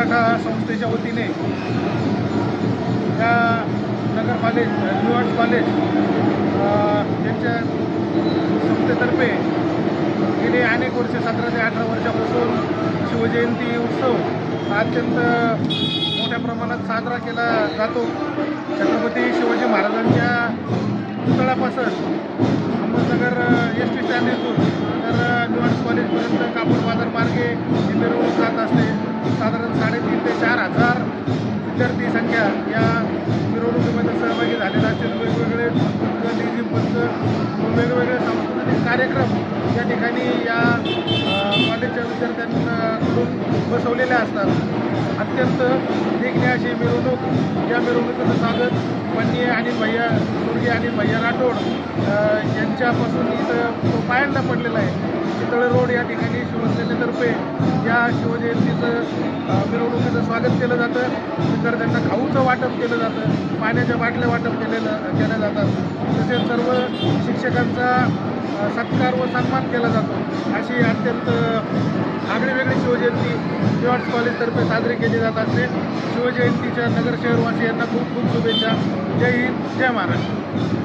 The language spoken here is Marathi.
मराठा संस्थेच्या वतीने या Nagar college new arts college यांच्या संस्थेतर्फे गेले अनेक वर्ष सतरा ते अठरा वर्षापासून शिवजयंती उत्सव हा अत्यंत मोठ्या प्रमाणात साजरा केला जातो. छत्रपती शिवाजी महाराजांच्या पुतळ्यापासून अहमदनगर एस टी स्टँड येथून तर न्यू आर्ट्स कॉलेजपर्यंत कापूर बाजार मार्गे ही जात असते. साधारण साडेतीन ते चार हजार विद्यार्थी संख्या या मिरवणुकीमध्ये सहभागी झालेला असतील. वेगवेगळे पंच पंच वेगवेगळे सांस्कृतिक कार्यक्रम या ठिकाणी या कॉलेजच्या विद्यार्थ्यांकडून बसवलेल्या असतात. अत्यंत देखणे अशी मिरवणूक या मिरवणुकीचं स्वागत माननीय आणि भैया स्वर्गीय आणि भैया राठोड यांच्यापासून इथं तो पायांना पडलेला आहे. चितळे रोड या ठिकाणी शिवसेनेतर्फे या शिवजयंतीचं मिरवणुकीचं स्वागत केलं जातं. विद्यार्थ्यांना खाऊचं वाटप केलं जातं. पाण्याच्या बाटल्या वाटप केलेलं केल्या जातात. तसेच सर्व शिक्षकांचा सत्कार व सन्मान केला जातो. अशी अत्यंत आगळी वेगळी शिवजयंती जॉर्ज कॉलेजतर्फे साजरी केली जात असते. शिवजयंतीच्या नगर शहरवासियांना खूप खूप शुभेच्छा. जय हिंद जय महाराष्ट्र.